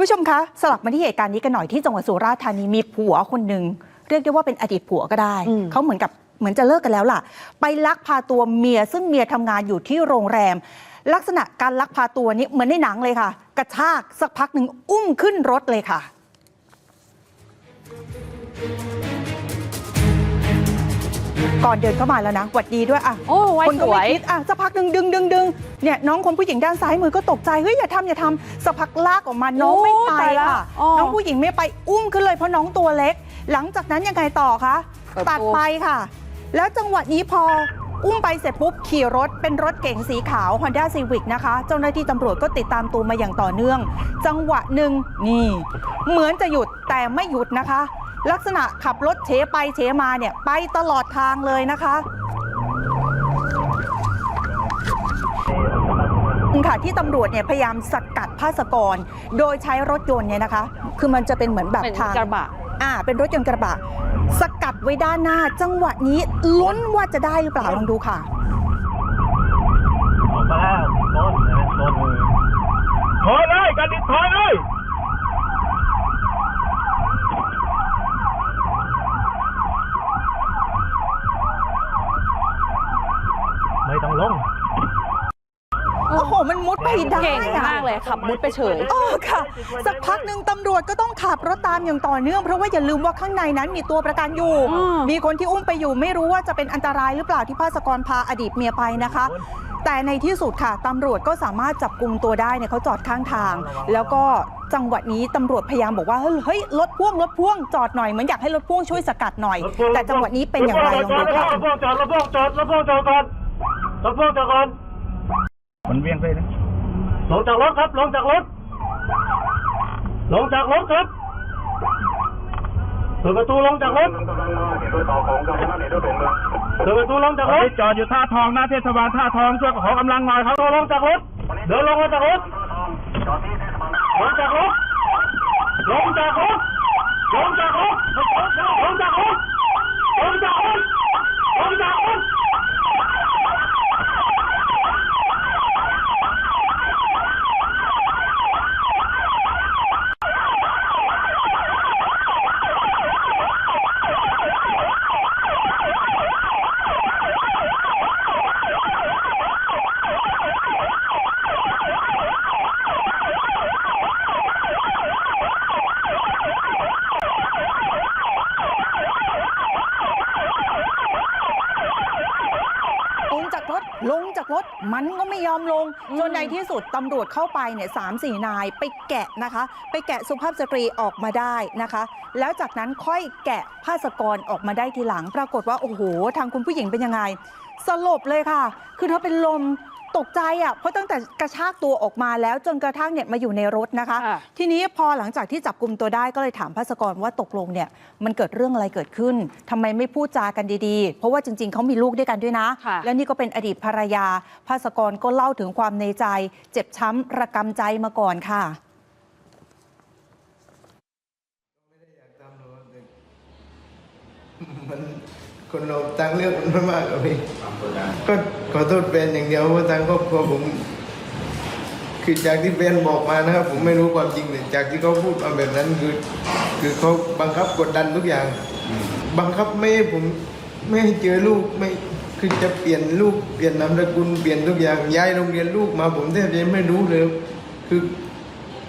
ผู้ชมคะสลับมาที่เหตุการณ์นี้กันหน่อยที่จังหวัดสุราษฎร์ธานีมีผัวคนหนึ่งเรียกได้ว่าเป็นอดีตผัวก็ได้อืมเขาเหมือนกับเหมือนจะเลิกกันแล้วล่ะ ไปลักพาตัวเมียซึ่งเมียทำงานอยู่ที่โรงแรม ลักษณะการลักพาตัวนี้เหมือนในหนังเลยค่ะ กระชากสักพักหนึ่งอุ้มขึ้นรถเลยค่ะ ก่อนเดินเข้ามาแล้วนะหวัดดีด้วยอะโอ้ไว้คนสก็วไม่ย คิดอะสักพักหนึ่งดึงดึงดึงเนี่ยน้องคนผู้หญิงด้านซ้ายมือก็ตกใจเฮ้ยอย่าทำอย่าทำสักพักลากออกมาน้องโอ้ไม่ไปตายละค่ะอ๋อน้องผู้หญิงไม่ไปอุ้มขึ้นเลยเพราะน้องตัวเล็ก หลังจากนั้นยังไงต่อคะเปิดตัดโปงไปค่ะ แล้วจังหวะนี้พออุ้มไปเสร็จปุ๊บขี่รถเป็นรถเก๋งสีขาว Honda Civic นะคะ เจ้าหน้าที่ตำรวจก็ติดตามตัวมาอย่างต่อเนื่อง จังหวะหนึ่งนี่ เหมือนจะหยุดแต่ไม่หยุดนะคะ ลักษณะขับรถเฉไปเฉมาเนี่ยไปตลอดทางเลยนะคะค่ะที่ตำรวจเนี่ยพยายามสกัดภาสกร โดยใช้รถยนต์เนี่ยนะคะ คือมันจะเป็นเหมือนแบบเป็นทางกระบะอ่าเป็นรถยนต์กระบะ สกัดไว้ด้านหน้า จังหวะนี้ลุ้นว่าจะได้หรือเปล่าลองดูค่ะออกมาแล้วโดนโดนถอยเลยกันดิถอยเลยไม่ต้องลง โอ้โห มันมุดไปได้เก่งอะ มากเลยขับมุดไปเฉย เออค่ะ สักพักหนึ่งตำรวจก็ต้องขับรถตามอย่างต่อเนื่องเพราะว่าอย่าลืมว่าข้างในนั้นมีตัวประกันอยู่ อืม มีคนที่อุ้มไปอยู่ไม่รู้ว่าจะเป็นอันตรายหรือเปล่าที่ภาสกรพาอดีตเมียไปนะคะ แต่ในที่สุดค่ะตำรวจก็สามารถจับกลุ่มตัวได้เนี่ยเขาจอดข้างทาง แล้วก็จังหวะนี้ตำรวจพยายามบอกว่าเฮ้ยเฮ้ยรถพ่วงรถพ่วงจอดหน่อยเหมือนอยากให้รถพ่วงช่วยสกัดหน่อย แต่จังหวะนี้เป็นอย่างไรลองดูค่ะ รถพ่วงจอดรถพ่วงจอดรถพ่วงจอดก่อนรถพ่วงจอดก่อน มันเวียงไปนะลงจากรถครับ ลงจากรถ ลงจากรถครับเปิดประตูลงจากรถเปิดประตูลงจากตรอนถนี้จอดอยู่ท่าทองหน้าเทศบาลท่าทองช่วยขอกำลังหน่อยครับเดินลงจากรถ เดินลงมาจากรถ ลงจากรถ ลงจากรถ ลงจากรถ ลงจากรถ ลงจากรถ ลงจากรถ ลงจากรถ ลงจากรถมันก็ไม่ยอมลงอืมจนในที่สุดตำรวจเข้าไปเนี่ยสามสี่นายไปแกะนะคะ ไปแกะสุภาพสตรีออกมาได้นะคะ แล้วจากนั้นค่อยแกะผ้าสกรออกมาได้ทีหลัง ปรากฏว่าโอ้โห ทางคุณผู้หญิงเป็นยังไงสลบเลยค่ะ คือเธอเป็นลม ตกใจอะเพราะตั้งแต่กระชากตัวออกมาแล้วจนกระทั่งเนี่ยมาอยู่ในรถนะคะค่ะทีนี้พอหลังจากที่จับกลุ่มตัวได้ก็เลยถามภาสกรว่าตกลงเนี่ยมันเกิดเรื่องอะไรเกิดขึ้นทำไมไม่พูดจากันดีๆ เพราะว่าจริง ๆเขามีลูกด้วยกันด้วยนะค่ะแล้วนี่ก็เป็นอดีตภรรยาภาสกรก็เล่าถึงความในใจ เจ็บช้ำระกำใจมาก่อนค่ะ คนเราทางเลือกมันไม่มากหรอกพี่ก็ขอโทษแฟนอย่างเดียวเพราะทางครอบครัวผม คือจากที่แฟนบอกมานะครับ ผมไม่รู้ความจริงแต่จากที่เขาพูดมาแบบนั้นคือคือเขาบังคับกดดันทุกอย่างบังคับไม่ให้ผมไม่ให้เจอลูกไม่คือจะเปลี่ยนลูกเปลี่ยนนามสกุลเปลี่ยนทุกอย่างย้ายโรงเรียนลูกมาผมแทบจะไม่รู้เลย คือ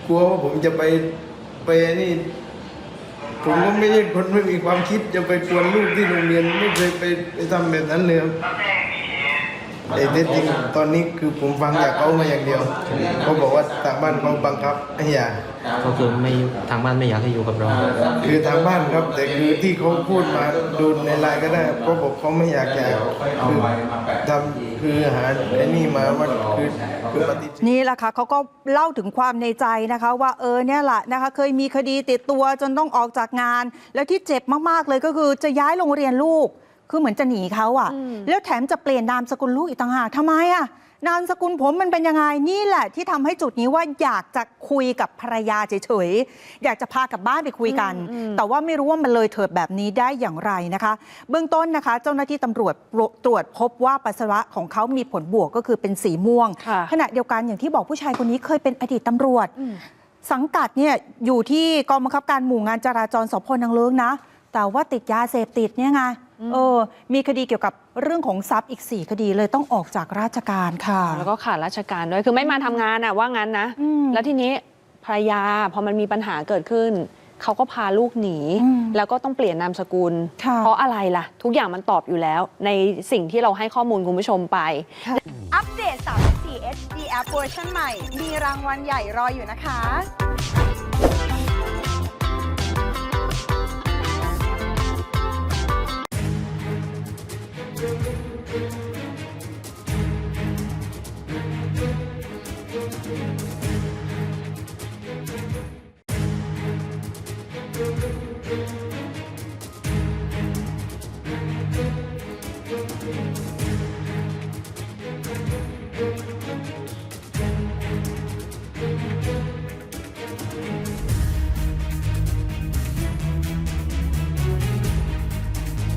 กลัวว่าผมจะไปไปนี่ ผมก็ไม่ใช่คนไม่มีความคิดจะไปกวนลูกที่โรงเรียนไม่เคยไปไปทำแบบนั้นเลยครับแต่ที่จริงตอนนี้คือผมฟังจากเขามาอย่างเดียวเขาบอกว่าทางบ้านเขาบังคับให้หย่าก็คือไม่ทางบ้านไม่อยากให้อยู่กับเรา คือทางบ้านครับ แต่คือที่เขาพูดมาดูในไลน์ก็ได้ครับเขาบอกเขาไม่อยากหย่าคือ ทำคือหาไอ้นี่มาว่าคือคือปฏิเสธ นี่แหละค่ะเขาก็เล่าถึงความในใจนะคะ ว่าเออเนี่ยแหละนะคะ เคยมีคดีติดตัวจนต้องออกจากงาน แล้วที่เจ็บมาก ๆ เลยก็คือจะย้ายโรงเรียนลูก คือเหมือนจะหนีเขาอะ่ะอืมแล้วแถมจะเปลี่ยนนามสกุลลูกอีกต่างหากทำไมอะ่ะ นามสกุลผมมันเป็นยังไงนี่แหละ ที่ทำให้จุดนี้ว่าอยากจะคุยกับภรรยาเฉยๆอยากจะพากลับบ้านไปคุยกันอืมอืมแต่ว่าไม่รู้ว่ามันเลยเถิดแบบนี้ได้อย่างไรนะคะ เบื้องต้นนะคะ เจ้าหน้าที่ตำรวจตรวจพบว่าปัสสาวะของเขามีผลบวกก็คือเป็นสีม่วงค่ะขณะเดียวกันอย่างที่บอกผู้ชายคนนี้เคยเป็นอดีตตำรวจอืมสังกัดเนี่ยอยู่ที่กองบังคับการหมู่งานจราจรสพนางเลิงนะ แต่ว่าติดยาเสพติดเนี่ยไงเออ มีคดีเกี่ยวกับ เรื่องของทรัพย์อีก 4 คดีเลยต้องออกจากราชการค่ะ แล้วก็ขาดราชการด้วย คือไม่มาทำงานอะว่างั้นนะ อืมแล้วทีนี้ภรรยาพอมันมีปัญหาเกิดขึ้น เขาก็พาลูกหนี อืมแล้วก็ต้องเปลี่ยนนามสกุล ค่ะเพราะอะไรล่ะ ทุกอย่างมันตอบอยู่แล้ว ในสิ่งที่เราให้ข้อมูลคุณผู้ชมไป อัปเดต 34 HD App เวอร์ชันใหม่ มีรางวัลใหญ่รออยู่นะคะ